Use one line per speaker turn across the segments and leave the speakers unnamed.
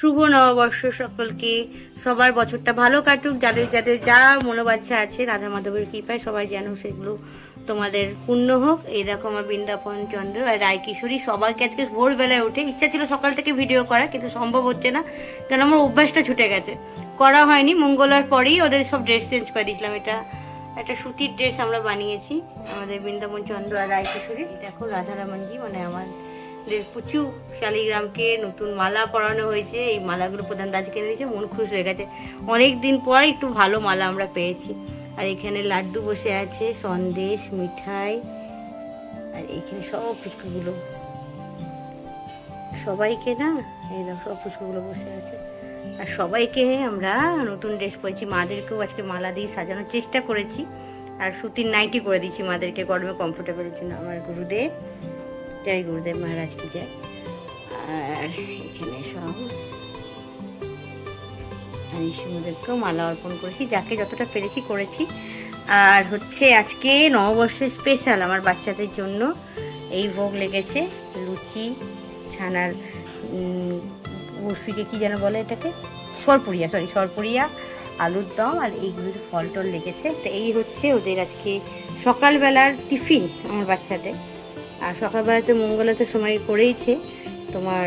শুভ নববর্ষ সকলকে। সবার বছরটা ভালো কাটুক। যাদের যাদের যা মনোবাচ্ছা আছে রাধা মাধবের কৃপায় সবাই যেন সেগুলো তোমাদের পূর্ণ হোক। এই দেখো আমার বৃন্দাবন চন্দ্র আর রায় কিশোরী সবাইকে আজকে ভোরবেলায় উঠে, ইচ্ছা ছিল সকাল থেকে ভিডিও করা, কিন্তু সম্ভব হচ্ছে না। কারণ আমার অভ্যাসটা ছুটে গেছে। করা হয়নি, মঙ্গলবার পরেই ওদের সব ড্রেস চেঞ্জ করে দিয়েছিলাম। এটা, একটা সুতির ড্রেস আমরা বানিয়েছি, আমাদের বৃন্দাবন চন্দ্র আর রায় কিশোরী দেখো রাধারামনজি মানে আমার প্রচুর শালিগ্রামকে নতুন মালা পরানো হয়েছে। এই মালাগুলো প্রধান দাস কিনে দিয়েছে, মন খুশ হয়ে গেছে। অনেক দিন পর একটু ভালো মালা আমরা পেয়েছি। আর এখানে লাড্ডু বসে আছে, সন্দেশ, মিঠাই, আর এখানে সব পুষ্পগুলো। সবাইকে না, এই সব পুষ্পগুলো বসে আছে। আর সবাইকে আমরা নতুন ড্রেস পরেছি। মাদেরকেও আজকে মালা দিয়ে সাজানোর চেষ্টা করেছি। আর সুতির নাইটি করে দিয়েছি মাদেরকে গরমে কমফোর্টেবলের জন্য। আমার গুরুদেব জয় গুরুদেব মহারাজ কি জয়। আর এখানে সব আমি সুমদেরকেও মালা অর্পণ করেছি, যাকে যতটা পেরেছি করেছি। আর হচ্ছে আজকে নববর্ষের স্পেশাল আমার বাচ্চাদের জন্য এই ভোগ লেগেছে, লুচি, ছানার বসিকে কি যেন বলে এটাকে? সরপুরিয়া সরি সরপুরিয়া আলুর দম আর এইগুলোর ফল টল লেগেছে। তো এই হচ্ছে ওদের আজকে সকালবেলার টিফিন আমার বাচ্চাদের। আর সকালবেলাতে মঙ্গলাতে সময় করেইছে। তোমার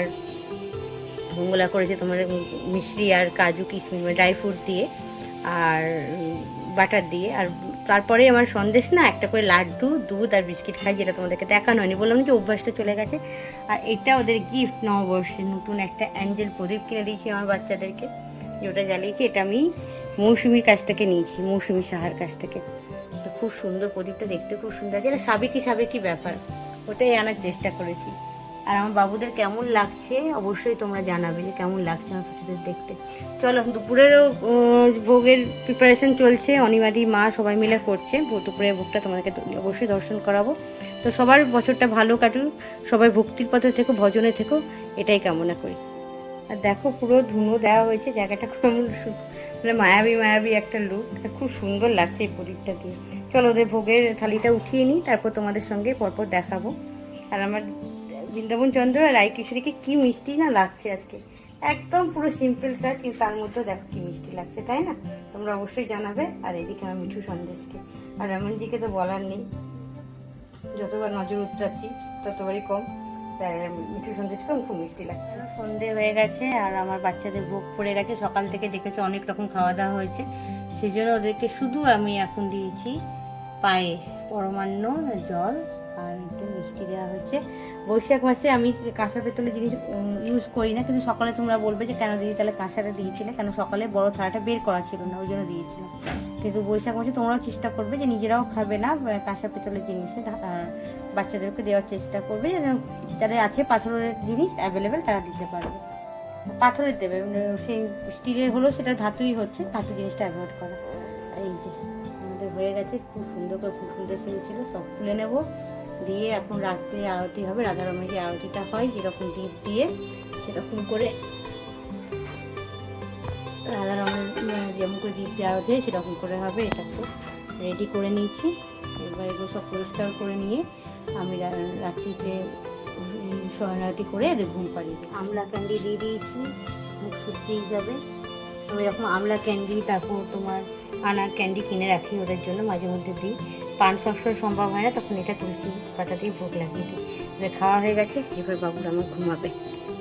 মঙ্গলা করেছে তোমার মিশ্রি আর কাজু, কিশমিশ ড্রাই ফ্রুট দিয়ে আর বাটার দিয়ে। আর তারপরে আমার সন্দেশ না একটা করে লাড্ডু, দুধ আর বিস্কিট খাই যেটা তোমাদেরকে দেখানো হয়নি। বললাম যে অভ্যাসটা চলে গেছে। আর এটা ওদের গিফট নববর্ষের নতুন একটা অ্যাঞ্জেল প্রদীপ কিনে দিয়েছি আমার বাচ্চাদেরকে। যেটা জ্বালিয়েছি, এটা আমি মৌসুমির কাছ থেকে নিয়েছি, মৌসুমি সাহার কাছ থেকে। তো খুব সুন্দর প্রদীপটা দেখতে, খুব সুন্দর আছে এটা সাবেকি সাবেকি ব্যাপার। ওটাই আনার চেষ্টা করেছি। আর আমার বাবুদের কেমন লাগছে অবশ্যই তোমরা জানাবে যে কেমন লাগছে আমার বাচ্চাদের দেখতে। চলো, দুপুরেরও ভোগের প্রিপারেশন চলছে অনিমাদি মা সবাই মিলে করছে। দুপুরের ভোগটা তোমাদেরকে অবশ্যই দর্শন করাবো। তো সবার বছরটা ভালো কাটুক, সবাই ভক্তির পথে থেকো, ভজনে থেকো, এটাই কামনা করি। আর দেখো পুরো ধুনো দেওয়া হয়েছে, জায়গাটা সু- মানে মায়াবী মায়াবী একটা লুক খুব সুন্দর লাগছে এই প্রদীপটা দিয়ে। চলো ওদের ভোগের থালিটা উঠিয়ে নিই, তারপর তোমাদের সঙ্গে পরপর দেখাবো। আর আমার বৃন্দাবন চন্দ্র আর রায় কিশোরীকে কি মিষ্টি না লাগছে আজকে? একদম পুরো সিম্পল সাজ কিন্তু তার মধ্যেও দেখো কি মিষ্টি লাগছে, তাই না? তোমরা অবশ্যই জানাবে, আর এদিকে আমার মিঠু সন্দেশকে। আর রমনজিকে তো বলার নেই। যতবার নজর উতরাচ্ছি ততবারই কম। তাই মিঠু সন্দেশকে আমার খুব মিষ্টি লাগছে। সন্ধে হয়ে গেছে, আর আমার বাচ্চাদের ভোগ পড়ে গেছে। সকাল থেকে দেখেছ অনেক রকম খাওয়া দাওয়া হয়েছে। সেই জন্য ওদেরকে শুধু আমি এখন দিয়েছি। পায়েস, পরমান্ন জল আর একটু মিষ্টি দেওয়া হচ্ছে বৈশাখ মাসে আমি কাঁসা পেতলের জিনিস ইউজ করি না, কিন্তু সকালে তোমরা বলবে যে কেন দিদি তাহলে কাঁসাটা দিয়েছিলে? কেন সকালে বড় থালাটা বের করা ছিল না, ওই জন্য দিয়েছিলাম কিন্তু বৈশাখ মাসে তোমরাও চেষ্টা করবে যে নিজেরাও খাবে না কাঁসা পেতলের জিনিসে বাচ্চাদেরকে দেওয়ার চেষ্টা করবে যেন যাদের আছে পাথরের জিনিস অ্যাভেলেবেল তারা দিতে পারবে। পাথরের দেবে সেই স্টিলের হলেও সেটা ধাতুই হচ্ছে, ধাতু জিনিসটা অ্যাভয়েড করা। এই যে। হয়ে গেছে খুব সুন্দর করে খুব সুন্দর ছিল সব তুলে নেব। দিয়ে এখন রাত্রে আরতি হবে রাধারমের যে আরতিটা হয় যেরকম দ্বীপ দিয়ে সেরকম করে রাধারমের উম, যেমন করে দ্বীপ দেওয়া হচ্ছে সেরকম করে হবে এটা তো রেডি করে নিয়েছি। এবার এগুলো সব পরিষ্কার করে নিয়ে আমি রাত্রিতে শরণারতি করে ঘুম পাড়িয়ে আমলা ক্যান্ডি দিয়ে দিয়েছি মুখ শুদ্ধি হিসাবে আমি এরকম আমলা ক্যান্ডি তারপর তোমার আনার ক্যান্ডি কিনে রাখি, ওদের জন্য মাঝে মধ্যে দিই। পান সবসময় সম্ভব হয় না, তখন এটা তুলসী পাতা দিয়ে ভোগ লাগিয়ে দিই। এবার খাওয়া হয়ে গেছে, এবার বাবুর আমার ঘুমাবে।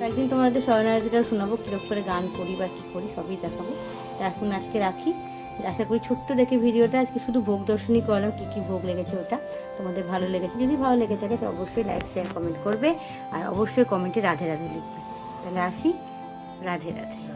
একদিন তোমাদের শরণার্থীটা শোনাবো কীরকম করে গান করি বা কী করি, সবই দেখাবো। তা এখন আজকে রাখি। আশা করি ছোট্ট দেখে ভিডিওটা, আজকে শুধু ভোগ দর্শনই করলাম, কী কী ভোগ লেগেছে ওটা। তোমাদের ভালো লেগেছে, যদি ভালো লেগে থাকে তো অবশ্যই লাইক শেয়ার কমেন্ট করবে। আর অবশ্যই কমেন্টে রাধে রাধে লিখবে। তাহলে আসি, রাধে রাধে।